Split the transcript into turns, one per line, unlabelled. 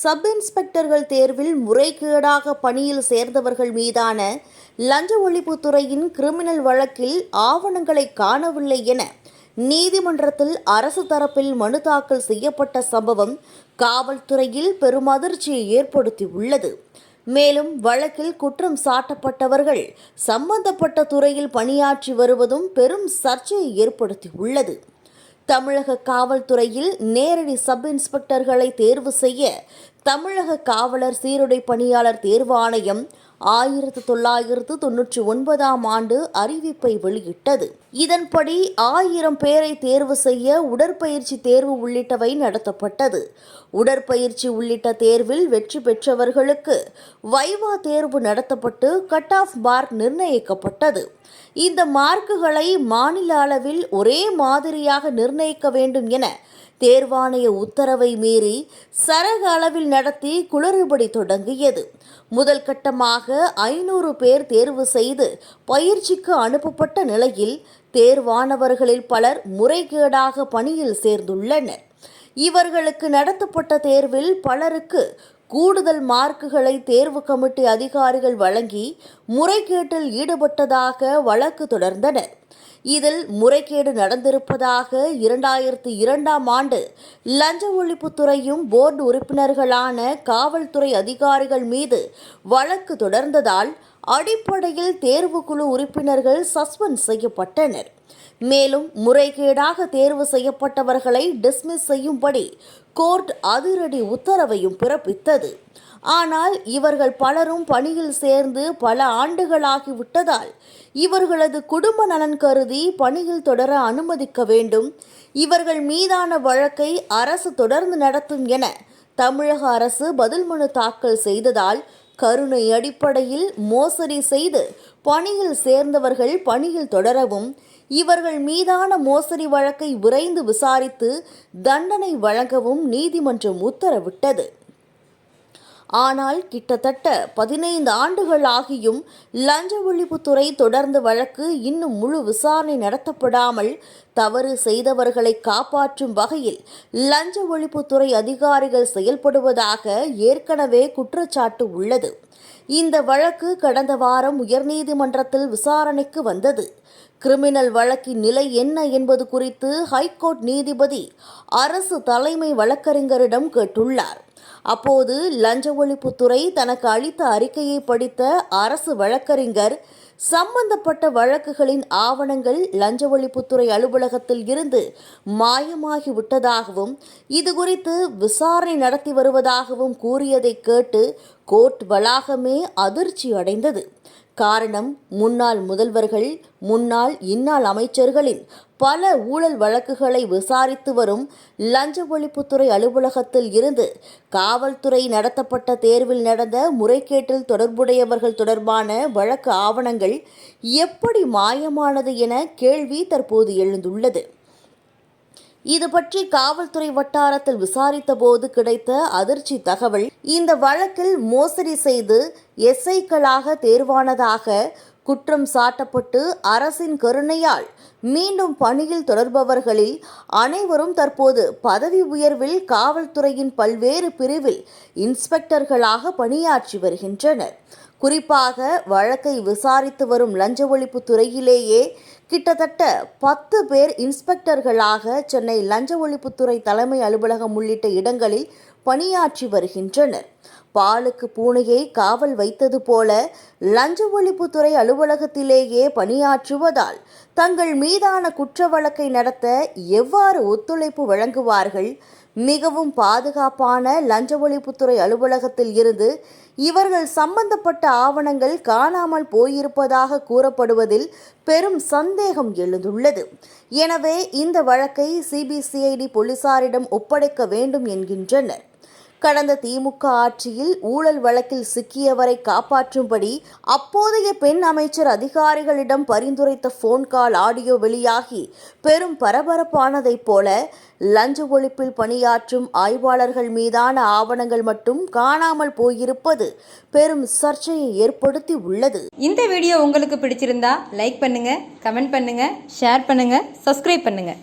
Sub இன்ஸ்பெக்டர்கள் தேர்வில் முறைகேடாக பணியில் சேர்ந்தவர்கள் மீதான லஞ்ச ஒழிப்புத்துறையின் கிரிமினல் வழக்கில் ஆவணங்களை காணவில்லை என நீதிமன்றத்தில் அரசு தரப்பில் மனு தாக்கல் செய்யப்பட்ட சம்பவம் காவல்துறையில் பெரும் அதிர்ச்சியை ஏற்படுத்தியுள்ளது. மேலும் வழக்கில் குற்றம் சாட்டப்பட்டவர்கள் சம்பந்தப்பட்ட துறையில் பணியாற்றி வருவதும் பெரும் சர்ச்சையை ஏற்படுத்தியுள்ளது. தமிழக காவல்துறையில் நேரடி சப் இன்ஸ்பெக்டர்களை தேர்வு செய்ய தமிழக காவலர் சீருடை பணியாளர் தேர்வு ஆணையம் ஆயிரத்து தொள்ளாயிரத்து தொன்னூற்றி ஒன்பதாம் ஆண்டு அறிவிப்பை வெளியிட்டது. இதன்படி ஆயிரம் பேரை தேர்வு செய்ய உடற்பயிற்சி தேர்வு உள்ளிட்டவை நடத்தப்பட்டது. உடற்பயிற்சி உள்ளிட்ட தேர்வில் வெற்றி பெற்றவர்களுக்கு வைவா தேர்வு நடத்தப்பட்டு கட் ஆஃப் மார்க் நிர்ணயிக்கப்பட்டது. இந்த மார்க்குகளை மாநில அளவில் ஒரே மாதிரியாக நிர்ணயிக்க வேண்டும் என தேர்வாணைய உத்தரவை மீறி சரக அளவில் நடத்தி குளறுபடி தொடங்கியது. முதல் கட்டமாக ஐநூறு பேர் தேர்வு செய்து பயிற்சிக்கு அனுப்பப்பட்ட நிலையில் தேர்வானவர்களில் பலர் முறைகேடாக பணியில் சேர்ந்துள்ளனர். இவர்களுக்கு நடத்தப்பட்ட தேர்வில் பலருக்கு கூடுதல் மார்க்குகளை தேர்வு கமிட்டி அதிகாரிகள் வழங்கி முறைகேட்டில் ஈடுபட்டதாக வழக்கு தொடர்ந்தனர். இதில் முறைகேடு நடந்திருப்பதாக இரண்டாயிரத்தி இரண்டாம் ஆண்டு லஞ்ச ஒழிப்புத்துறையும் போர்டு உறுப்பினர்களான காவல்துறை அதிகாரிகள் மீது வழக்கு தொடர்ந்ததால் அடிப்படையில் தேர்வுக்குழு உறுப்பினர்கள் சஸ்பெண்ட் செய்யப்பட்டனர். மேலும் முறைகேடாக தேர்வு செய்யப்பட்டவர்களை டிஸ்மிஸ் செய்யும்படி கோர்ட் அதிரடி உத்தரவையும் பிறப்பித்தது. ஆனால் இவர்கள் பலரும் பணியில் சேர்ந்து பல ஆண்டுகளாகிவிட்டதால் இவர்களது குடும்ப நலன் கருதி பணியில் தொடர அனுமதிக்க வேண்டும். இவர்கள் மீதான வழக்கை அரசு தொடர்ந்து நடத்தும் என தமிழக அரசு பதில் மனு தாக்கல் செய்ததால் கருணை அடிப்படையில் மோசடி செய்து பணியில் சேர்ந்தவர்கள் பணியில் தொடரவும் இவர்கள் மீதான மோசடி வழக்கை விரைந்து விசாரித்து தண்டனை வழங்கவும் நீதிமன்றம் உத்தரவிட்டது. ஆனால் கிட்டத்தட்ட பதினைந்து ஆண்டுகள் ஆகியும் லஞ்ச ஒழிப்புத்துறை தொடர்ந்த வழக்கு இன்னும் முழு விசாரணை நடத்தப்படாமல் தவறு செய்தவர்களை காப்பாற்றும் வகையில் லஞ்ச ஒழிப்புத்துறை அதிகாரிகள் செயல்படுவதாக ஏற்கனவே குற்றச்சாட்டு உள்ளது. இந்த வழக்கு கடந்த வாரம் உயர்நீதிமன்றத்தில் விசாரணைக்கு வந்தது. கிரிமினல் வழக்கின் நிலை என்ன என்பது குறித்து ஹைகோர்ட் நீதிபதி அரசு தலைமை வழக்கறிஞரிடம் கேட்டுள்ளார். அப்போது லஞ்ச ஒழிப்புத்துறை தனக்கு அளித்த அறிக்கையை படித்த அரசு வழக்கறிஞர் சம்பந்தப்பட்ட வழக்குகளின் ஆவணங்கள் லஞ்ச ஒழிப்புத்துறை அலுவலகத்தில் இருந்து மாயமாகி விட்டதாகவும் இது குறித்து விசாரணை நடத்தி வருவதாகவும் கூறியதை கேட்டு கோர்ட் வளாகமே அதிர்ச்சி அடைந்தது காரணம் முன்னாள் முதல்வர்கள் முன்னாள் இன்னாள் அமைச்சர்களின் பல ஊழல் வழக்குகளை விசாரித்து வரும் லஞ்ச ஒழிப்புத்துறை அலுவலகத்தில் இருந்து காவல்துறை நடத்தப்பட்ட தேர்வில் நடந்த முறைகேட்டில் தொடர்புடையவர்கள் தொடர்பான வழக்கு ஆவணங்கள் எப்படி மாயமானது என கேள்வி தற்போது எழுந்துள்ளது. இது பற்றி காவல்துறை வட்டாரத்தில் விசாரித்த போது கிடைத்த அதிர்ச்சி தகவல் இந்த வழக்கில் மோசடி செய்து எஸ்ஐக்களாக தேர்வானதாக குற்றம் சாட்டப்பட்டு அரசின் கருணையால் மீண்டும் பணியில் தொடர்பவர்களில் அனைவரும் தற்போது பதவி உயர்வில் காவல்துறையின் பல்வேறு பிரிவில் இன்ஸ்பெக்டர்களாக பணியாற்றி வருகின்றனர். குறிப்பாக வழக்கை விசாரித்து வரும் லஞ்ச ஒழிப்பு துறையிலேயே கிட்டத்தட்ட பத்து பேர் இன்ஸ்பெக்டர்களாக சென்னை லஞ்ச ஒழிப்புத்துறை தலைமை அலுவலகம் உள்ளிட்ட இடங்களில் பணியாற்றி வருகின்றனர். பாலுக்கு பூனையை காவல் வைத்தது போல லஞ்ச ஒழிப்புத்துறை அலுவலகத்திலேயே பணியாற்றுவதால் தங்கள் மீதான குற்ற வழக்கை நடத்த எவ்வாறு ஒத்துழைப்பு வழங்குவார்கள்? மிகவும் பாதுகாப்பான லஞ்ச ஒழிப்புத்துறை அலுவலகத்தில் இருந்து இவர்கள் சம்பந்தப்பட்ட ஆவணங்கள் காணாமல் போயிருப்பதாக கூறப்படுவதில் பெரும் சந்தேகம் எழுந்துள்ளது. எனவே இந்த வழக்கை சிபிசிஐடி போலீசாரிடம் ஒப்படைக்க வேண்டும் என்கின்றனர். கடந்த திமுக ஆட்சியில் ஊழல் வழக்கில் சிக்கியவரை காப்பாற்றும்படி அப்போதைய பெண் அமைச்சர் அதிகாரிகளிடம் பரிந்துரைத்த போன் கால் ஆடியோ வெளியாகி பெரும் பரபரப்பானதைப் போல லஞ்ச ஒழிப்பில் பணியாற்றும் ஆய்வாளர்கள் மீதான ஆவணங்கள் மட்டும் காணாமல் போயிருப்பது பெரும் சர்ச்சையை ஏற்படுத்தி உள்ளது.
இந்த வீடியோ உங்களுக்கு பிடிச்சிருந்தா லைக் பண்ணுங்க கமெண்ட் பண்ணுங்க ஷேர் பண்ணுங்க சப்ஸ்கிரைப் பண்ணுங்க.